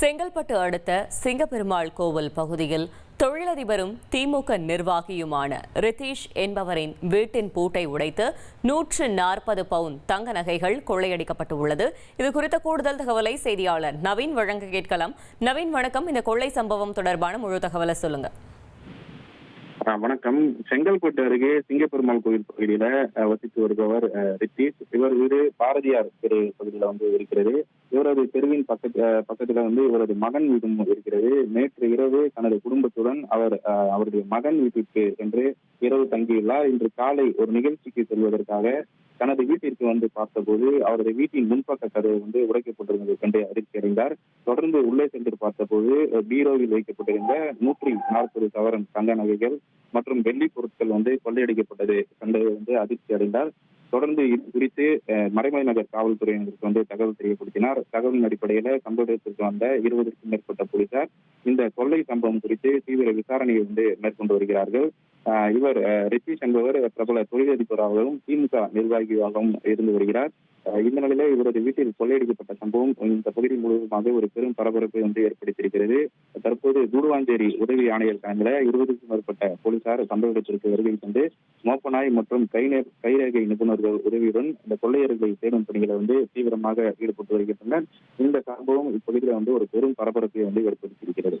செங்கல்பட்டு அடுத்த சிங்கப்பெருமாள் கோவில் பகுதியில் தொழிலதிபரும் திமுக நிர்வாகியுமான ரிதீஷ் என்பவரின் வீட்டின் பூட்டை உடைத்து நூற்று நாற்பது பவுன் தங்க நகைகள் கொள்ளையடிக்கப்பட்டுள்ளது. இது குறித்த கூடுதல் தகவலை செய்தியாளர் நவீன் வழங்க கேட்கலாம். நவீன் வணக்கம். இந்த கொள்ளை சம்பவம் தொடர்பான முழு தகவலை சொல்லுங்க. வணக்கம். செங்கல்பட்டு அருகே சிங்கப்பெருமாள் கோயில் பகுதியில வசித்து வருபவர் ரித்தீஷ் இவர் வீடு பாரதியார் பகுதியில வந்து இருக்கிறது. இவரது தெருவின் பக்கத்து பக்கத்துல வந்து இவரது மகன் வீடும் இருக்கிறது. நேற்று இரவு தனது குடும்பத்துடன் அவர் அவருடைய மகன் வீட்டிற்கு என்று இரவு தங்கியுள்ளார். இன்று காலை ஒரு நிகழ்ச்சிக்கு செல்வதற்காக தனது வீட்டிற்கு வந்து பார்த்தபோது அவரது வீட்டின் முன்பக்க கதவு வந்து உடைக்கப்பட்டிருந்ததை கண்டு அதிர்ச்சி அடைந்தார் தொடர்ந்து உள்ளே சென்று பார்த்தபோது பீரோவில் வைக்கப்பட்டிருந்த நூற்றி நாற்பது சவரன் தங்க நகைகள் மற்றும் வெள்ளி பொருட்கள் வந்து கொள்ளையடிக்கப்பட்டது கண்டு வந்து அதிர்ச்சி அடைந்தார் தொடர்ந்து இது குறித்து அஹ், மறைமலை நகர் காவல்துறையினருக்கு வந்து தகவல் தெரியப்படுத்தினார். தகவலின் அடிப்படையில சம்பவ இடத்திற்கு வந்த இருபதற்கும் மேற்பட்ட போலீசார் இந்த கொள்ளை சம்பவம் குறித்து தீவிர விசாரணையை வந்து மேற்கொண்டு வருகிறார்கள். இவர் அஹ், ரித்தீஷ் என்பவர் பிரபல தொழிலதிபராகவும் திமுக நிர்வாகியாகவும் இருந்து வருகிறார். இந்த நிலையில இவரது வீட்டில் கொள்ளையடிக்கப்பட்ட சம்பவம் இந்த பகுதி முழுவதுமாக ஒரு பெரும் பரபரப்பை வந்து ஏற்படுத்தியிருக்கிறது. தற்போது தூடுவாஞ்சேரி உதவி ஆணையர் தலைமையில இருபதுக்கும் மேற்பட்ட போலீசார் சம்பவ இடத்திற்கு வருகை தந்து மோப்பநாய் மற்றும் கைநே கைரேகை நிபுணர்கள் உதவியுடன் இந்த கொள்ளையர்களை தேடும் பணிகளை வந்து தீவிரமாக ஈடுபட்டு வருகின்றனர். இந்த சம்பவம் இப்பகுதியில் வந்து ஒரு பெரும் பரபரப்பை வந்து ஏற்படுத்தியிருக்கிறது.